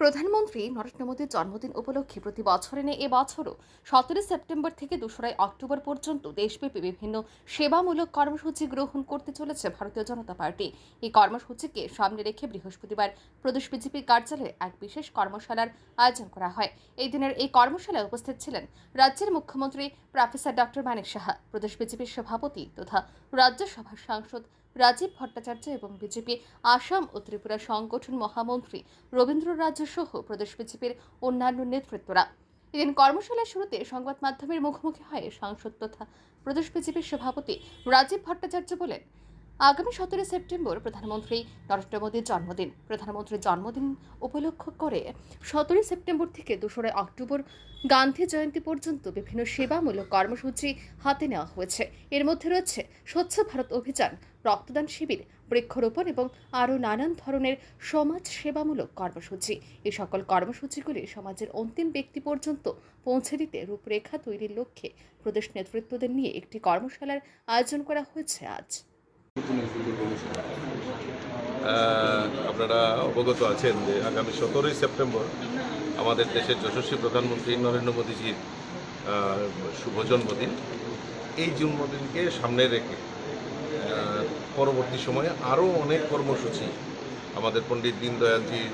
প্রধানমন্ত্রী নরেন্দ্র মোদীর জন্মদিন উপলক্ষে প্রতি বছরে নেই এবছরও সতেরো সেপ্টেম্বর থেকে দোসরাই অক্টোবর পর্যন্ত দেশব্যাপী বিভিন্ন সেবামূলক কর্মসূচি গ্রহণ করতে চলেছে ভারতীয় জনতা পার্টি। এই কর্মসূচিকে সামনে রেখে বৃহস্পতিবার প্রদেশ বিজেপির কার্যালয়ে এক বিশেষ কর্মশালার আয়োজন করা হয়। এই দিনের এই কর্মশালায় উপস্থিত ছিলেন রাজ্যের মুখ্যমন্ত্রী প্রফেসর ডক্টর মানিক সাহা, প্রদেশ বিজেপির সভাপতি তথা রাজ্যসভার সাংসদ রাজীব ভট্টাচার্য এবং বিজেপি, আসাম ও ত্রিপুরা সংগঠন মহামন্ত্রী রবীন্দ্র রাজ্য সহ প্রদেশ বিজেপির অন্যান্য নেতৃত্বরা। এদিন কর্মশালার শুরুতে সংবাদ মাধ্যমের মুখোমুখি হয়ে সাংসদ তথা প্রদেশ বিজেপির সভাপতি রাজীব ভট্টাচার্য বলেন আগামী সতেরো সেপ্টেম্বর প্রধানমন্ত্রী নরেন্দ্র মোদীর জন্মদিন। প্রধানমন্ত্রীর জন্মদিন উপলক্ষ করে সতেরোই সেপ্টেম্বর থেকে দোসরা অক্টোবর গান্ধী জয়ন্তী পর্যন্ত বিভিন্ন সেবামূলক কর্মসূচি হাতে নেওয়া হয়েছে। এর মধ্যে রয়েছে স্বচ্ছ ভারত অভিযান, রক্তদান শিবির, বৃক্ষরোপণ এবং আরও নানান ধরনের সমাজ সেবামূলক কর্মসূচি। এই সকল কর্মসূচিগুলি সমাজের অন্তিম ব্যক্তি পর্যন্ত পৌঁছে দিতে রূপরেখা তৈরির লক্ষ্যে প্রদেশ নেতৃত্বদের নিয়ে একটি কর্মশালার আয়োজন করা হয়েছে আজ। আপনারা অবগত আছেন যে আগামী সতেরোই সেপ্টেম্বর আমাদের দেশের যশস্বী প্রধানমন্ত্রী নরেন্দ্র মোদীজির শুভ জন্মদিন। এই জন্মদিনকে সামনে রেখে পরবর্তী সময়ে আরও অনেক কর্মসূচি আমাদের পণ্ডিত দীনদয়ালজির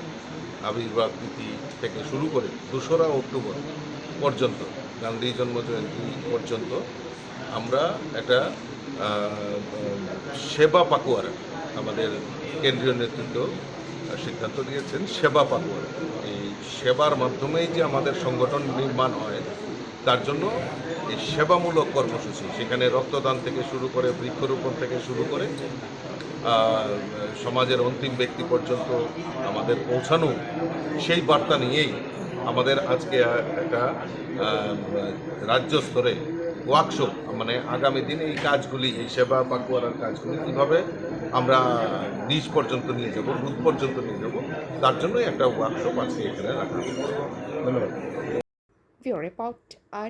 আবির্ভাব তিথি থেকে শুরু করে দোসরা অক্টোবর পর্যন্ত, গান্ধী জন্ম জয়ন্তী পর্যন্ত আমরা একটা সেবা পাকুয়ারা, আমাদের কেন্দ্রীয় নেতৃত্ব সিদ্ধান্ত নিয়েছেন সেবা পাকুয়ারা। এই সেবার মাধ্যমেই যে আমাদের সংগঠন নির্মাণ হয়, তার জন্য এই সেবামূলক কর্মসূচি, সেখানে রক্তদান থেকে শুরু করে, বৃক্ষরোপণ থেকে শুরু করে সমাজের অন্তিম ব্যক্তি পর্যন্ত আমাদের পৌঁছানো, সেই বার্তা নিয়েই আমাদের আজকে একটা রাজ্য স্তরে ওয়ার্কশপ মানে আগামী দিনে এই কাজগুলি, এই সেবা পাকুয়ারার কাজগুলি কীভাবে আমরা নিজ পর্যন্ত নিয়ে যাব বুথ পর্যন্ত নিয়ে যাব, তার জন্যই একটা ওয়ার্কশপ আজকে এখানে রাখা। ধন্যবাদ রিপোর্ট, আর